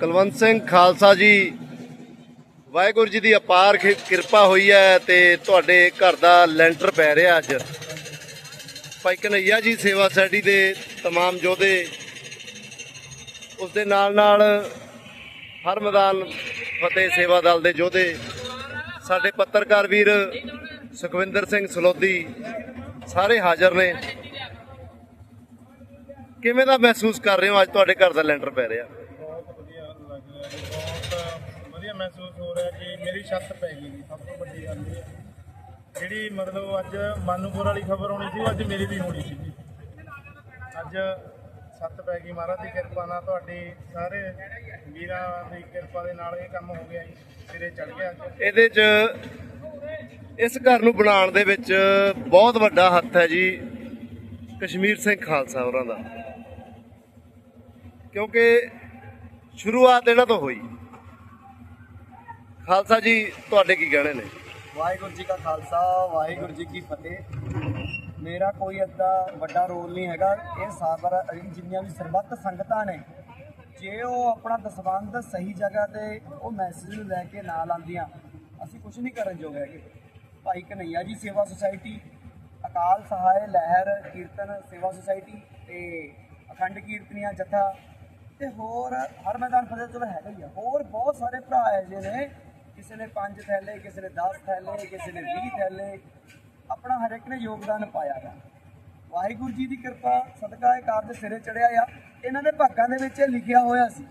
ਕੁਲਵੰਤ ਸਿੰਘ ਖਾਲਸਾ ਜੀ ਵਾਹਿਗੁਰੂ ਜੀ ਦੀ ਅਪਾਰ ਖਿ- ਕਿਰਪਾ ਹੋਈ ਹੈ ਤੇ ਤੁਹਾਡੇ ਘਰ ਦਾ ਲੈਂਟਰ ਪੈ ਰਿਹਾ ਅੱਜ ਭਾਈ ਕਨਈਆ ਜੀ ਸੇਵਾ ਸੋਸਾਇਟੀ ਦੇ तमाम ਯੋਧੇ ਉਸ ਦੇ ਨਾਲ ਨਾਲ ਹਰ ਮੈਦਾਨ ਫਤਿਹ ਸੇਵਾ ਦਲ ਦੇ ਯੋਧੇ ਸਾਡੇ ਪੱਤਰਕਾਰ ਵੀਰ ਸੁਖਵਿੰਦਰ ਸਿੰਘ ਸਲੋਦੀ ਸਾਰੇ ਹਾਜ਼ਰ ਨੇ ਕਿਵੇਂ ਦਾ ਮਹਿਸੂਸ ਕਰ ਰਹੇ ਹੋ ਅੱਜ ਤੁਹਾਡੇ ਘਰ ਦਾ ਲੈਂਟਰ ਪੈ ਰਿਹਾ ਬਹੁਤ ਵਧੀਆ ਮਹਿਸੂਸ ਹੋ ਰਿਹਾ ਕਿ ਮੇਰੀ ਛੱਤ ਪੈ ਗਈ ਜੀ, ਸਭ ਤੋਂ ਵੱਡੀ ਗੱਲ ਇਹ ਹੈ। ਜਿਹੜੀ ਮਤਲਬ ਅੱਜ ਮਾਨੂਪੁਰ ਵਾਲੀ ਖਬਰ ਹੋਣੀ ਸੀ, ਉਹ ਅੱਜ ਮੇਰੀ ਵੀ ਹੋਣੀ ਸੀ ਅੱਜ ਛੱਤ ਪੈ ਗਈ ਮਹਾਰਾਜ ਦੀ ਕਿਰਪਾ ਨਾਲ, ਤੁਹਾਡੀ ਸਾਰੇ ਵੀਰਾਂ ਦੀ ਕਿਰਪਾ ਦੇ ਨਾਲ ਇਹ ਕੰਮ ਹੋ ਗਿਆ ਜੀ, ਸਿਰੇ ਚੜ ਗਿਆ ਅੱਜ। ਇਹਦੇ 'ਚ ਇਸ ਘਰ ਨੂੰ ਬਣਾਉਣ ਦੇ ਵਿੱਚ ਬਹੁਤ ਵੱਡਾ ਹੱਥ ਹੈ ਜੀ, ਕਸ਼ਮੀਰ ਸਿੰਘ ਖਾਲਸਾ ਹੋਰਾਂ ਦਾ। ਕਿਉਂਕਿ ਸ਼ੁਰੂਆਤ ਇਹਨਾਂ ਤੋਂ ਹੋਈ। ਖਾਲਸਾ ਜੀ, ਤੁਹਾਡੇ ਕੀ ਕਹਿਣੇ ਨੇ? ਵਾਹਿਗੁਰੂ ਜੀ ਕਾ ਖਾਲਸਾ, ਵਾਹਿਗੁਰੂ ਜੀ ਕੀ ਫਤਿਹ। ਮੇਰਾ ਕੋਈ ਏਦਾਂ ਵੱਡਾ ਰੋਲ ਨਹੀਂ ਹੈਗਾ। ਇਹ ਸਾਬਰ ਜਿੰਨੀਆਂ ਵੀ ਸਰਬੱਤ ਸੰਗਤਾਂ ਨੇ, ਜੇ ਉਹ ਆਪਣਾ ਦਸਵੰਧ ਸਹੀ ਜਗ੍ਹਾ ਤੇ ਉਹ ਮੈਸੇਜ ਨੂੰ ਲੈ ਕੇ ਨਾਲ ਆਉਂਦੀਆਂ, ਅਸੀਂ ਕੁਝ ਨਹੀਂ ਕਰਨ ਜੋਗ ਹੈਗੇ। ਭਾਈ ਕਨਈਆ ਜੀ, ਸੇਵਾ ਸੁਸਾਇਟੀ, ਅਕਾਲ ਸਹਾਇ, ਲਹਿਰ, ਕੀਰਤਨ, ਸੇਵਾ ਸੁਸਾਇਟੀ ਤੇ ਅਖੰਡ ਕੀਰਤਨੀਆਂ, ਜਥਾ ਤੇ ਹੋਰ ਹਰ ਮੈਦਾਨ ਫਤਿਹ ਚਲੋ ਹੈਗਾ ਹੀ ਆ। ਹੋਰ ਬਹੁਤ ਸਾਰੇ ਭਰਾ ਹੈ ਜਿਹਨੇ ਕਿਸੇ ਨੇ 5 ਥੈਲੇ, ਕਿਸੇ ਨੇ 10 ਥੈਲੇ, ਕਿਸੇ ਨੇ 20 ਥੈਲੇ। ਆਪਣਾ ਹਰ ਇੱਕ ਨੇ ਯੋਗਦਾਨ ਪਾਇਆ ਹੈ ਵਾਹਿਗੁਰੂ ਜੀ ਦੀ ਕਿਰਪਾ, ਸਦਕਾ ਇਹ ਕਾਰਜ ਸਿਰੇ ਚੜਿਆ ਆ। ਇਹਨਾਂ ਦੇ ਭਾਗਾਂ ਦੇ ਵਿੱਚ ਇਹ ਲਿਖਿਆ ਹੋਇਆ ਸੀ।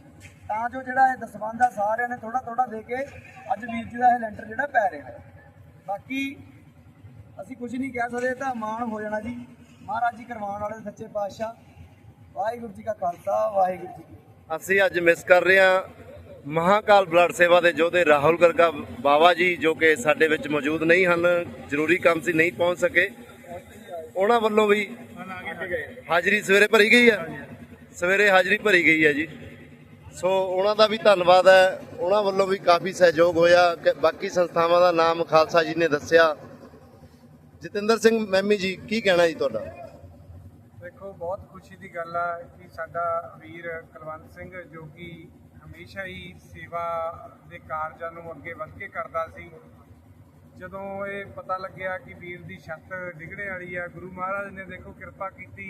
ਤਾਂ ਜੋ ਜਿਹੜਾ ਇਹ ਦਸਵੰਧ ਆ, ਸਾਰਿਆਂ ਨੇ ਥੋੜਾ ਥੋੜਾ ਦੇ ਕੇ ਅੱਜ ਵੀਰ ਜੀ ਦਾ ਇਹ ਲੈਂਟਰ ਜਿਹੜਾ ਪੈ ਰਿਹਾ ਹੈ। ਬਾਕੀ ਅਸੀਂ ਕੁਝ ਨਹੀਂ ਕਹਿ ਸਕਦੇ ਤਾਂ ਮਾਣ ਹੋ ਜਾਣਾ ਜੀ। ਮਹਾਰਾਜ ਜੀ ਕਰਵਾਉਣ ਵਾਲੇ ਸੱਚੇ ਪਾਤਸ਼ਾਹ। ਵਾਹਿਗੁਰੂ ਜੀ ਕਾ ਖਾਲਸਾ, ਵਾਹਿਗੁਰੂ ਜੀ ਅਸੀਂ ਅੱਜ ਮਿਸ ਕਰ ਰਹੇ ਹਾਂ ਮਹਾਕਾਲ ਬਲੱਡ ਸੇਵਾ ਦੇ ਯੋਧੇ ਰਾਹੁਲ ਗਰਗਾ ਬਾਵਾ ਜੀ, ਜੋ ਕਿ ਸਾਡੇ ਵਿੱਚ ਮੌਜੂਦ ਨਹੀਂ ਹਨ, ਜ਼ਰੂਰੀ ਕੰਮ ਸੀ ਨਹੀਂ ਪਹੁੰਚ ਸਕੇ। ਉਹਨਾਂ ਵੱਲੋਂ ਵੀ ਹਾਜ਼ਰੀ ਸਵੇਰੇ ਭਰੀ ਗਈ ਹੈ। ਸਵੇਰੇ ਹਾਜ਼ਰੀ ਭਰੀ ਗਈ ਹੈ ਜੀ। ਸੋ ਉਹਨਾਂ ਦਾ ਵੀ ਧੰਨਵਾਦ ਹੈ। ਉਹਨਾਂ ਵੱਲੋਂ ਵੀ ਕਾਫੀ ਸਹਿਯੋਗ ਹੋਇਆ। ਕਿ ਬਾਕੀ ਸੰਸਥਾਵਾਂ ਦਾ ਨਾਮ ਖਾਲਸਾ ਜੀ ਨੇ ਦੱਸਿਆ। ਜਤਿੰਦਰ ਸਿੰਘ ਮੈਮੀ ਜੀ, ਕੀ ਕਹਿਣਾ ਜੀ ਤੁਹਾਡਾ? ਦੇਖੋ, ਬਹੁਤ ਖੁਸ਼ੀ ਦੀ ਗੱਲ ਆ ਕਿ ਸਾਡਾ ਵੀਰ ਕੁਲਵੰਤ ਸਿੰਘ ਜੋ ਕਿ ਹਮੇਸ਼ਾ ਹੀ ਸੇਵਾ ਦੇ ਕਾਰਜਾਂ ਨੂੰ ਅੱਗੇ ਵਧ ਕੇ ਕਰਦਾ ਸੀ। ਜਦੋਂ ਇਹ ਪਤਾ ਲੱਗਿਆ ਕਿ ਵੀਰ ਦੀ ਛੱਤ ਡਿੱਗਣੇ ਵਾਲੀ ਆ, ਗੁਰੂ ਮਹਾਰਾਜ ਨੇ ਦੇਖੋ ਕਿਰਪਾ ਕੀਤੀ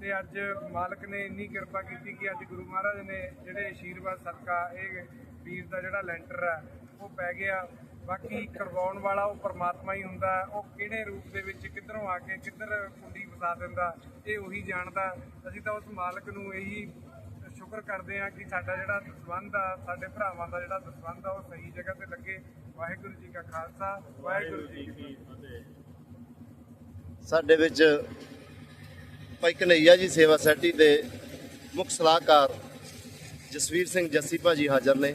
ਤੇ ਅੱਜ ਮਾਲਕ ਨੇ ਇੰਨੀ ਕਿਰਪਾ ਕੀਤੀ ਕਿ ਅੱਜ ਗੁਰੂ ਮਹਾਰਾਜ ਨੇ ਜਿਹੜੇ ਆਸ਼ੀਰਵਾਦ ਸਦਕਾ ਇਹ ਵੀਰ ਦਾ ਜਿਹੜਾ ਲੈਂਟਰ ਆ, ਉਹ ਪੈ ਗਿਆ। ਬਾਕੀ ਕਰਵਾਉਣ ਵਾਲਾ ਉਹ ਪਰਮਾਤਮਾ ਹੀ ਹੁੰਦਾ, ਉਹ ਕਿਹੜੇ ਰੂਪ ਦੇ ਵਿੱਚ ਕਿੱਧਰੋਂ ਆ ਕੇ ਕਿੱਧਰ ਕੁੰਡੀ ਵਸਾ ਦਿੰਦਾ, ਇਹ ਉਹੀ ਜਾਣਦਾ। ਅਸੀਂ ਤਾਂ ਉਸ ਮਾਲਕ ਨੂੰ ਇਹੀ ਸ਼ੁਕਰ ਕਰਦੇ ਹਾਂ ਕਿ ਸਾਡਾ ਜਿਹੜਾ ਦਸਵੰਧ ਆ, ਸਾਡੇ ਭਰਾਵਾਂ ਦਾ ਜਿਹੜਾ ਦਸਵੰਧ ਆ, ਉਹ ਸਹੀ ਜਗ੍ਹਾ ਤੇ ਲੱਗੇ। ਵਾਹਿਗੁਰੂ ਜੀ ਕਾ ਖਾਲਸਾ, ਵਾਹਿਗੁਰੂ ਜੀ ਕੀ ਫਤਿਹ। ਸਾਡੇ ਵਿੱਚ ਭਾਈ ਕਨਈਆ ਜੀ ਸੇਵਾ ਸੈਟੀ ਦੇ ਮੁੱਖ ਸਲਾਹਕਾਰ ਜਸਵੀਰ ਸਿੰਘ ਜੱਸੀ ਭਾਜੀ ਹਾਜ਼ਰ ਨੇ।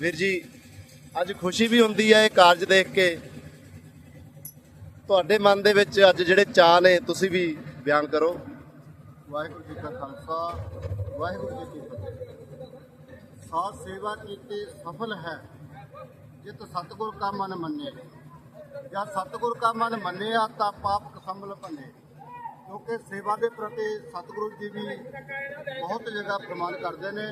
ਵੀਰ ਜੀ ਅੱਜ ਖੁਸ਼ੀ ਵੀ ਹੁੰਦੀ ਹੈ ਇਹ ਕਾਰਜ ਦੇਖ ਕੇ। ਤੁਹਾਡੇ ਮਨ ਦੇ ਵਿੱਚ ਅੱਜ ਜਿਹੜੇ ਚਾਹ ਨੇ, ਤੁਸੀਂ ਵੀ ਬਿਆਨ ਕਰੋ। ਵਾਹਿਗੁਰੂ ਜੀ ਕਾ ਖਾਲਸਾ, ਵਾਹਿਗੁਰੂ ਜੀ ਕੀ ਫਤਿਹ। ਸਾਧ ਸੇਵਾ ਕੀਤੀ ਸਫਲ ਹੈ, ਜਿਤ ਸਤਿਗੁਰ ਕਾ ਮਨ ਮੰਨੇ। ਜਾਂ ਸਤਿਗੁਰ ਕਾ ਮਨ ਮੰਨਿਆ ਤਾਂ ਪਾਪ ਕਸੰਭਲ ਭੰਨੇ। ਕਿਉਂਕਿ ਸੇਵਾ ਦੇ ਪ੍ਰਤੀ ਸਤਿਗੁਰੂ ਜੀ ਵੀ ਬਹੁਤ ਜਗ੍ਹਾ ਪ੍ਰਮਾਣ ਕਰਦੇ ਨੇ।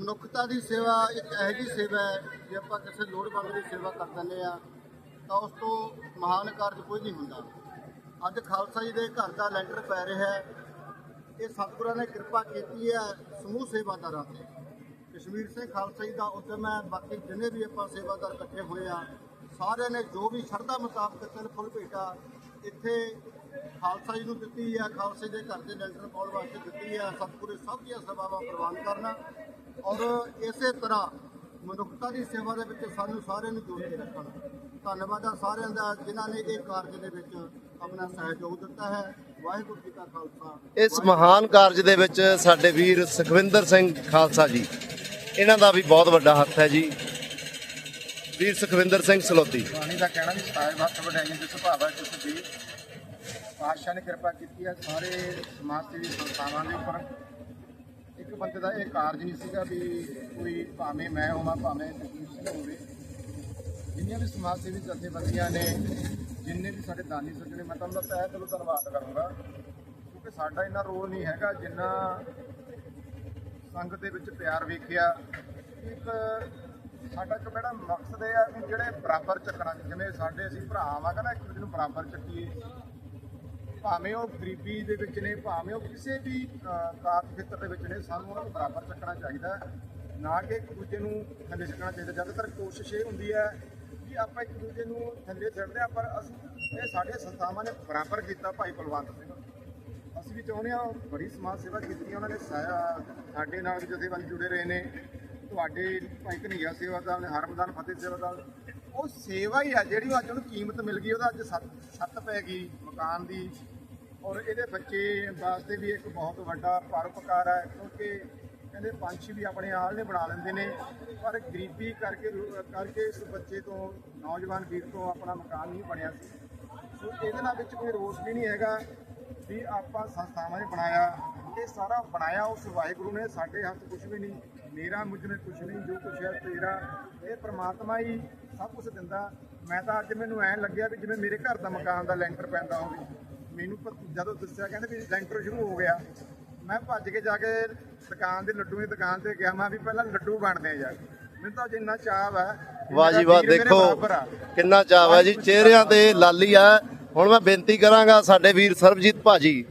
ਮਨੁੱਖਤਾ ਦੀ ਸੇਵਾ ਇੱਕ ਇਹੋ ਜਿਹੀ ਸੇਵਾ ਹੈ, ਜੇ ਆਪਾਂ ਕਿਸੇ ਲੋੜਵੰਦ ਦੀ ਸੇਵਾ ਕਰ ਦਿੰਦੇ ਆ ਤਾਂ ਉਸ ਤੋਂ ਮਹਾਨ ਕਾਰਜ ਕੋਈ ਨਹੀਂ ਹੁੰਦਾ। ਅੱਜ ਖਾਲਸਾ ਜੀ ਦੇ ਘਰ ਦਾ ਲੈਂਟਰ ਪੈ ਰਿਹਾ ਹੈ। ਇਹ ਸਤਿਗੁਰਾਂ ਨੇ ਕਿਰਪਾ ਕੀਤੀ ਹੈ ਸਮੂਹ ਸੇਵਾਦਾਰਾਂ ਤੇ। ਕਸ਼ਮੀਰ ਸਿੰਘ ਖਾਲਸਾ ਜੀ ਦਾ ਉਦਮ ਹੈ, ਬਾਕੀ ਜਿੰਨੇ ਵੀ ਆਪਾਂ ਸੇਵਾਦਾਰ ਇਕੱਠੇ ਹੋਏ ਆ ਸਾਰਿਆਂ ਨੇ ਜੋ ਵੀ ਸ਼ਰਧਾ ਮੁਤਾਬਕ ਤਿਲ ਫੁੱਲ ਭੇਟਾ, ਇੱਥੇ ਖਾਲਸਾ ਜੀ ਨੂੰ ਦਿੱਤੀ ਹੈ, ਖਾਲਸੇ ਦੇ ਘਰ ਦੇ ਲੈਂਟਰ ਪਾਉਣ ਵਾਸਤੇ ਦਿੱਤੀ ਹੈ, ਸਤਿਗੁਰੂ ਸਭ ਦੀਆਂ ਸੇਵਾਵਾਂ ਪ੍ਰਵਾਨ ਕਰਨਾ। ਔਰ ਇਸੇ ਤਰ੍ਹਾਂ ਮਨੁੱਖਤਾ ਦੀ ਸੇਵਾ ਦੇ ਵਿੱਚ ਸਾਨੂੰ ਸਾਰਿਆਂ ਨੂੰ ਜੋੜ ਕੇ ਰੱਖਣ। ਧੰਨਵਾਦ ਆ ਸਾਰਿਆਂ ਦਾ ਜਿਨ੍ਹਾਂ ਨੇ ਇਹ ਕਾਰਜ ਦੇ ਵਿੱਚ ਆਪਣਾ ਸਹਿਯੋਗ ਦਿੱਤਾ ਹੈ। ਵਾਹਿਗੁਰੂ ਜੀ ਕਾ ਖਾਲਸਾ ਇਸ ਮਹਾਨ ਕਾਰਜ ਦੇ ਵਿੱਚ ਸਾਡੇ ਵੀਰ ਸੁਖਵਿੰਦਰ ਸਿੰਘ ਖਾਲਸਾ ਜੀ ਇਹਨਾਂ ਦਾ ਵੀ ਬਹੁਤ ਵੱਡਾ ਹੱਥ ਹੈ ਜੀ। ਵੀਰ ਸੁਖਵਿੰਦਰ ਸਿੰਘ ਸਲੋਤੀ। ਬਾਣੀ ਦਾ ਕਹਿਣਾ ਵੀ ਸਾਹਿਬ ਹੱਥ ਵਡਾਈਆਂ ਜਿਸ ਭਾਵਾ ਜਿਸ ਦੀ ਪਾਤਸ਼ਾਹ ਨੇ ਕਿਰਪਾ ਕੀਤੀ ਹੈ ਸਾਰੇ ਸਮਾਜ ਸੇਵੀ ਸੰਸਥਾਵਾਂ ਦੇ ਉੱਪਰ ਇੱਕ ਬੰਦੇ ਦਾ ਇਹ ਕਾਰਜ ਨਹੀਂ ਸੀਗਾ ਵੀ ਕੋਈ ਭਾਵੇਂ ਮੈਂ ਹੋਵਾਂ, ਭਾਵੇਂ ਜਗੀਰ ਸਿੰਘ ਹੋਵੇ ਜਿੰਨੀਆਂ ਵੀ ਸਮਾਜ ਸੇਵੀ ਜਥੇਬੰਦੀਆਂ ਨੇ, ਜਿੰਨੇ ਵੀ ਸਾਡੇ ਦਾਨੀ ਸੱਜਣੇ ਮੈਂ ਤੁਹਾਨੂੰ ਦਾ ਤਹਿ ਦਿਲੋਂ ਧੰਨਵਾਦ ਕਰੂੰਗਾ, ਕਿਉਂਕਿ ਸਾਡਾ ਇੰਨਾ ਰੋਲ ਨਹੀਂ ਹੈਗਾ ਜਿੰਨਾ ਸੰਗਤ ਦੇ ਵਿੱਚ ਪਿਆਰ ਵੇਖਿਆ। ਇੱਕ ਸਾਡਾ ਇੱਕ ਬੜਾ ਮਕਸਦ ਇਹ ਆ ਵੀ ਜਿਹੜੇ ਬਰਾਬਰ ਚੱਕਣਾ ਜਿਵੇਂ ਸਾਡੇ ਅਸੀਂ ਭਰਾ ਵਾ ਨਾ ਇੱਕ ਦੂਜੇ ਨੂੰ ਬਰਾਬਰ ਚੱਕੀਏ। ਭਾਵੇਂ ਉਹ ਗਰੀਬੀ ਦੇ ਵਿੱਚ ਨੇ ਭਾਵੇਂ ਉਹ ਕਿਸੇ ਵੀ ਅਹ, ਕਾਰਜ ਖੇਤਰ ਦੇ ਵਿੱਚ ਨੇ ਸਾਨੂੰ ਉਹਨਾਂ ਨੂੰ ਬਰਾਬਰ ਚੱਕਣਾ ਚਾਹੀਦਾ ਨਾ ਕਿ ਇੱਕ ਦੂਜੇ ਨੂੰ ਥੱਲੇ ਚੱਕਣਾ ਚਾਹੀਦਾ। ਜ਼ਿਆਦਾਤਰ ਕੋਸ਼ਿਸ਼ ਇਹ ਹੁੰਦੀ ਹੈ ਕਿ ਆਪਾਂ ਇੱਕ ਦੂਜੇ ਨੂੰ ਥੱਲੇ ਛੱਡਦੇ ਆ ਪਰ ਅਸੀਂ ਇਹ ਸਾਡੇ ਸੰਸਥਾਵਾਂ ਨੇ ਬਰਾਬਰ ਕੀਤਾ ਭਾਈ ਬਲਵੰਤ ਸਿੰਘ। ਅਸੀਂ ਵੀ ਚਾਹੁੰਦੇ ਹਾਂ ਬੜੀ ਸਮਾਜ ਸੇਵਾ ਕੀਤੀ ਉਹਨਾਂ ਨੇ ਸਾ- ਸਾਡੇ ਨਾਲ ਵੀ ਜਥੇਬੰਦ ਜੁੜੇ ਰਹੇ ਨੇ। ਤੁਹਾਡੇ ਭਾਈ ਕਨਈਆ ਸੇਵਾਦਾਰ ਨੇ ਹਰਮਦਾਨ ਫਤਿਹ ਸੇਵਾਦਾਰ। ਉਹ ਸੇਵਾ ਹੀ ਆ, ਜਿਹੜੀ ਉਹ ਅੱਜ ਉਹਨੂੰ ਕੀਮਤ ਮਿਲ ਗਈ, ਉਹਦਾ ਅੱਜ ਸੱਤ ਸੱਤ ਪੈ ਗਈ ਮਕਾਨ ਦੀ। ਔਰ ਇਹਦੇ ਬੱਚੇ ਵਾਸਤੇ ਵੀ ਇੱਕ ਬਹੁਤ ਵੱਡਾ ਪਰਉਪਕਾਰ ਹੈ ਕਿਉਂਕਿ ਕਹਿੰਦੇ ਪੰਛੀ ਵੀ ਆਪਣੇ ਆਲ ਨੇ ਬਣਾ ਲੈਂਦੇ ਨੇ, ਪਰ ਗਰੀਬੀ ਕਰਕੇ ਕਰਕੇ ਇਸ ਬੱਚੇ ਤੋਂ, ਨੌਜਵਾਨ ਵੀਰ ਤੋਂ ਆਪਣਾ ਮਕਾਨ ਨਹੀਂ ਬਣਿਆ ਸੀ। ਸੋ ਇਹਦੇ ਨਾਲ ਵਿੱਚ ਕੋਈ ਰੋਸ ਵੀ ਨਹੀਂ ਹੈਗਾ ਵੀ ਆਪਾਂ ਸੰਸਥਾਵਾਂ ਨੇ ਬਣਾਇਆ। ਇਹ ਸਾਰਾ ਬਣਾਇਆ ਉਸ ਵਾਹਿਗੁਰੂ ਨੇ, ਸਾਡੇ ਹੱਥ ਕੁਝ ਵੀ ਨਹੀਂ, ਮੇਰਾ ਮੁਝ ਮੇ ਕੁਝ ਨਹੀਂ, ਜੋ ਕੁਝ ਹੈ ਤੇਰਾ। ਇਹ ਪ੍ਰਮਾਤਮਾ ਹੀ ਸਭ ਕੁਝ ਦਿੰਦਾ। ਮੈਂ ਤਾਂ ਅੱਜ ਮੈਨੂੰ ਐਂ ਲੱਗਿਆ ਵੀ ਜਿਵੇਂ ਮੇਰੇ ਘਰ ਦਾ ਮਕਾਨ ਦਾ ਲੈਂਟਰ ਪੈਂਦਾ ਹੋਵੇ। ਮੈਨੂੰ ਜਦੋਂ ਦੱਸਿਆ ਕਹਿੰਦੇ ਵੀ ਲੈਂਟਰ ਸ਼ੁਰੂ ਹੋ ਗਿਆ। ਮੈਂ ਭੱਜ ਕੇ ਜਾ ਕੇ ਦੁਕਾਨ ਦੇ ਲੱਡੂ ਦੀ ਦੁਕਾਨ ਤੇ ਗਿਆ। ਮੈਂ ਵੀ ਪਹਿਲਾਂ ਲੱਡੂ ਬਣਦੇ ਆ ਜਾ ਕੇ ਮੈਨੂੰ ਤਾਂ ਜਿੰਨਾ ਚਾਹ ਹੈ ਵਾਹ ਜੀ ਵਾਹ ਦੇਖੋ ਕਿੰਨਾ ਚਾਅ ਹੈ ਜੀ। ਚਿਹਰਿਆਂ ਤੇ ਲਾਲੀ ਆ। ਹੁਣ ਮੈਂ ਬੇਨਤੀ ਕਰਾਂਗਾ ਸਾਡੇ ਵੀਰ ਸਰਬਜੀਤ ਭਾਜੀ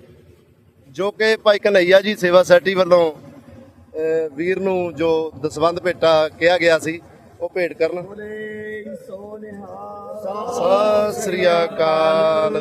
ਜੋ ਕਿ ਭਾਈ ਕਨਈਆ ਜੀ ਸੇਵਾ ਸੋਸਾਇਟੀ ਵੱਲੋਂ ਵੀਰ ਨੂੰ ਜੋ ਦਸਵੰਦ ਭੇਟਾ ਕਿਹਾ ਗਿਆ ਸੀ ਉਹ ਭੇਟ ਕਰਨ ਬੋਲੇ ਸੋ ਨਿਹਾਲ ਸਤਿ ਸ੍ਰੀ ਅਕਾਲ।